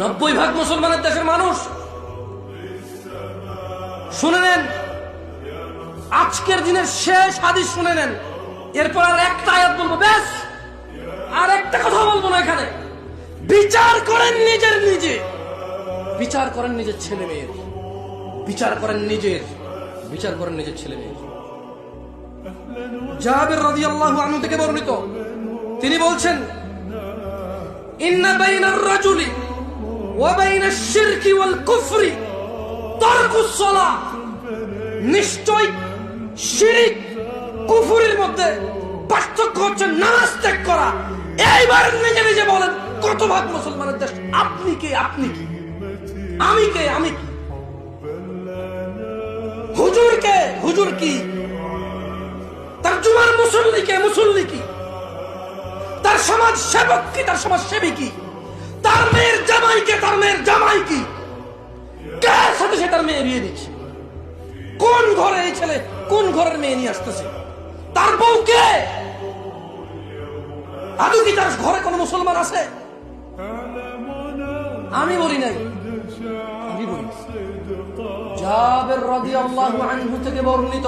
নব্বই ভাগ মুসলমানের দেশের মানুষ। শুনে নেন। আজকের দিনের শেষ হাদিস শুনে নেন। এরপর আর একটা আয়াত বলব, ব্যাস। আর একটা কথা বলব না এখানে। বিচার করেন নিজের নিজে। বিচার করেন নিজের ছেলে মেয়ের। বিচার করেন নিজের। বিচার করেন নিজের ছেলে মেয়ের। জাহাবের রাদিয়াল্লাহু আনহু থেকে বর্ণিত। তিনি বলছেন, ইন্না বাইনার রাজুলি নিশ্চয় শিরিক কুফুরির মধ্যে পার্থক্য হচ্ছে নামাজ ত্যাগ করা। এইবার নিজে নিজে বলেন, কত ভাগ মুসলমানের দেশ? আপনি কে? আপনি কি? আমি কে? আমি কি? হুজুর কে? হুজুর কি? তার জুমার মুসল্লি কে? মুসল্লি কি? তার সমাজ সেবক কি? তার সমাজ সেবী কি? তার মেয়ের জামাই কে তার মেয়ের জামাই কার সাথে সে তার মেয়ে বিয়ে দিচ্ছে কোন ঘরে এই ছেলে কোন ঘরের মেয়ে নিয়ে আসতেছে? তার বউ কে? আদৌ কি তার ঘরে কোনো মুসলমান আছে? আমি বলি নাই। জাবের রাদিয়াল্লাহু আনহু থেকে বর্ণিত